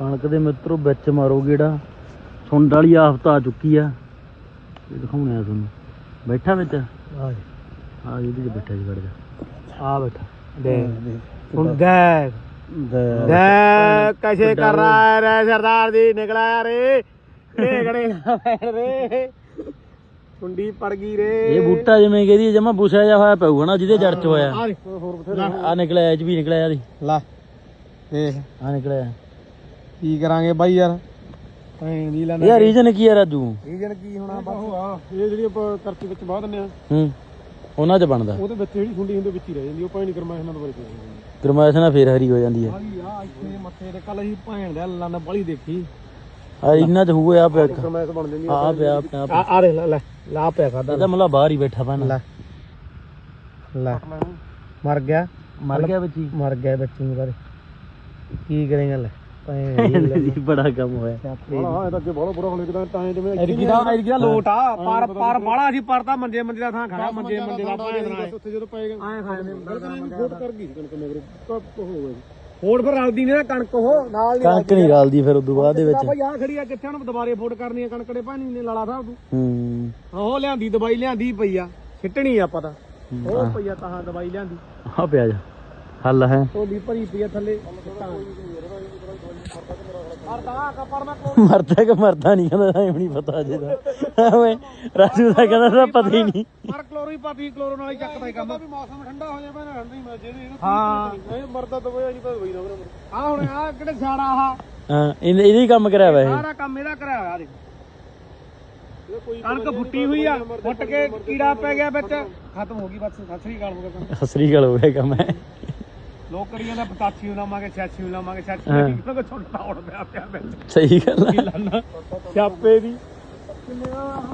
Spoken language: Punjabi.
ਕਣਕ ਦੇ ਮਿੱਤਰੋ ਵਿੱਚ ਮਾਰੋ ਗੇੜਾ। ਸੁੰਡ ਵਾਲੀ ਆਫਤ ਆ ਚੁੱਕੀ ਆ। ਇਹ ਦਿਖਾਉਣੇ ਆ ਤੁਹਾਨੂੰ। ਬੈਠਾ ਵਿੱਚ? ਆ ਜੀ। ਆ ਇਹਦੇ ਵਿੱਚ ਬੈਠਾ ਜੀ ਵੜ ਜਾ। ਆ ਬੈਠਾ। ਦੇ। ਹੁਣ ਦੇ। ਦੇ। ਕੈਸੇ ਕਰ ਰਹਾ ਹੈ ਰੇ ਸਰਦਾਰ ਜੀ ਨਿਕਲਾ ਯਾਰ ਏ ਢੇਗੜੇ ਨਾ ਰੇ। ਕੁੰਡੀ ਪੜ ਗਈ ਰੇ। ਇਹ ਬੂਟਾ ਜਿਵੇਂ ਕਹਦੀ ਜਮਾ ਬੁਸਿਆ ਜਾ ਹੋਇਆ ਪਊਗਾ ਨਾ ਜਿਹਦੇ ਜੜ ਚ ਹੋਇਆ। ਆ ਨਿਕਲਿਆ ਐਜ ਵੀ ਨਿਕਲਿਆ ਇਹਦੀ। ਲਾ। ਦੇਖ। ਆ ਨਿਕਲਿਆ। ਕੀ ਕਰਾਂਗੇ ਬਾਈ ਯਾਰ? ਐਂ ਦੀ ਲੈਣਾ ਇਹ ਰੀਜਨ ਕੀ ਆ ਰਾਜੂ? ਰੀਜਨ ਕੀ ਹੋਣਾ ਬਸ? ਆ ਇਹ ਜਿਹੜੀ ਆਪਾਂ ਕਰਤੀ ਵਿੱਚ ਬਾਹ ਦਿੰਨੇ ਆ ਹੂੰ ਉਹਨਾਂ ਚ ਬਣਦਾ। ਉਹਦੇ ਵਿੱਚ ਜਿਹੜੀ ਖੁੰਡੀ ਹੁੰਦੀ ਵਿੱਚ ਹੀ ਰਹਿ ਜਾਂਦੀ ਉਹ ਪਾਣੀ ਕਰਮਾ ਇਹਨਾਂ ਤੋਂ ਬੜੀ ਗਰਮਾਇਸ਼ ਨਾਲ ਫੇਰ ਹਰੀ ਹੋ ਜਾਂਦੀ ਹੈ ਆ ਇੱਥੇ ਮੱਥੇ ਤੇ ਕੱਲ ਅਸੀਂ ਭੈਣ ਦਾ ਲੰਨ ਬੜੀ ਦੇਖੀ। ਆ ਇਹਨਾਂ ਚ ਹੋਇਆ ਪਿਆ ਇੱਕ। ਕਰਮੈਸ ਬਣ ਜਾਂਦੀ ਆ ਪਿਆ ਆ ਆ ਦੇਖ ਲੈ ਲੈ ਲਾ ਪਿਆ ਖਾਦਾ ਇਹਦਾ ਮਤਲਬ ਬਾਹਰ ਹੀ ਬੈਠਾ ਪੈਣਾ ਲੈ ਲੈ। ਮਰ ਗਿਆ। ਮਰ ਗਿਆ ਬੱਚੀ ਮਰ ਗਿਆ ਬੱਚੀ ਨੂੰ ਬਾਰੇ ਕੀ ਕਰੇਗਾ ਲੈ? ਬੜਾ ਕੰਮ ਹੋਇਆ। ਹਾਂ ਇਹ ਤਾਂ ਅੱਗੇ ਬਹੁਤ ਬੁਰਾ ਹੋਣ ਲੱਗਦਾ ਤਾਂ ਜਿਵੇਂ ਐਰਗੀ ਦਾ ਐਰਗੀ ਦਾ ਲੋਟ ਆ ਪਰ ਪਰ ਬਾਲਾ ਸੀ ਪਰ ਤਾਂ ਮੰਜੇ ਮੰਜੇ ਦਾ ਥਾਂ ਖੜਾ ਮੰਜੇ ਮੰਜੇ ਦਾ ਭੈਣ ਦਾ ਉੱਥੇ ਜਦੋਂ ਪਏਗਾ ਐ ਖਾਏ ਨੇ ਫੋਟ ਕਰ ਗਈ ਕਣਕ ਮਗਰ। ਕੱਪ ਹੋ ਗਿਆ ਫੋਟ ਫਿਰ ਰਲਦੀ ਨਹੀਂ ਨਾ ਕਣਕ ਉਹ ਨਾਲ ਨਹੀਂ ਕਣਕ ਨਹੀਂ ਗਾਲਦੀ ਫਿਰ ਉਦੋਂ ਬਾਅਦ ਦੇ ਵਿੱਚ। ਭਾਈ ਆ ਖੜੀ ਆ ਕਿੱਥੇ ਹੁਣ ਦੁਬਾਰੇ ਫੋਟ ਕਰਨੀ ਆ ਕਣਕੜੇ ਪਾਣੀ ਨੇ ਲਾਲਾ ਸਾਹਿਬ ਤੂੰ ਹੂੰ। ਉਹ ਲਿਆਂਦੀ ਦਵਾਈ ਲਿਆਂਦੀ ਪਈ ਆ ਸਿੱਟਣੀ ਆ ਪਤਾ ਉਹ ਪਈ ਆ ਤਾਂ ਦਵਾਈ ਲਿਆਂਦੀ। ਆ ਪਿਆ ਜਾ। ਹੱਲ ਹੈ। ਢੋਲੀ ਭਰੀ ਪਈ ਆ ਥੱਲੇ। ਮਰਦਾ ਕਿ ਮਰਦਾ ਨਹੀਂ ਕਹਿੰਦਾ ਐਵੇਂ ਨਹੀਂ ਪਤਾ ਅਜੇ ਦਾ ਓਏ ਰਾਜੂ ਦਾ ਕਹਿੰਦਾ ਤਾਂ ਪਤਾ ਹੀ ਨਹੀਂ। ਮਰ ਕਲੋਰੀ ਪਾਤੀ ਕਲੋਰੋ ਨਾਲ ਹੀ ਚੱਕਦਾ ਹੀ ਕੰਮ। ਵੀ ਮੌਸਮ ਠੰਡਾ ਹੋ ਜਾਵੇ ਨਾ ਠੰਡੀ ਜਿਹੜੇ ਹਾਂ। ਇਹ ਮਰਦਾ ਦਵਾਈ ਨਹੀਂ ਪਤਾ ਨਾ ਆ ਹੁਣ ਆ ਕਿਹੜੇ ਸਿਆੜਾ ਆ ਹਾਂ ਇਹਦੇ ਹੀ ਕੰਮ ਕਰਿਆ ਵਾ ਇਹ। ਸਾਰਾ ਕੰਮ ਇਹਦਾ ਕਰਾਇਆ ਹੋਇਆ ਦੇਖ ਕਣਕ ਫੁੱਟੀ ਹੋਈ ਆ ਫੁੱਟ ਕੇ ਕੀੜਾ ਪੈ ਗਿਆ ਵਿੱਚ। ਖਤਮ ਹੋ ਗਈ ਬਸ ਸਤਿ ਸ੍ਰੀ ਅਕਾਲ ਹੋ ਗਿਆ ਕੰਮ ਸਸਰੀ ਗੱਲ ਹੋ ਗਿਆ ਕੰਮ ਹੈ। ਲੋਕ ਕਰੀਆਂ ਦਾ 85 ਨੂੰ ਲਾਵਾਂਗੇ 86 ਨੂੰ ਲਾਵਾਂਗੇ 86 ਹਾਂ। ਨੂੰ ਕਿਉਂਕਿ ਛੋਟਾ ਉੜ ਪਿਆ ਪਿਆ ਵਿੱਚ। ਸਹੀ ਗੱਲ ਹੈ ਲਾਨਾ ਛਾਪੇ ਦੀ। ਕਿੰਨੇ ਆ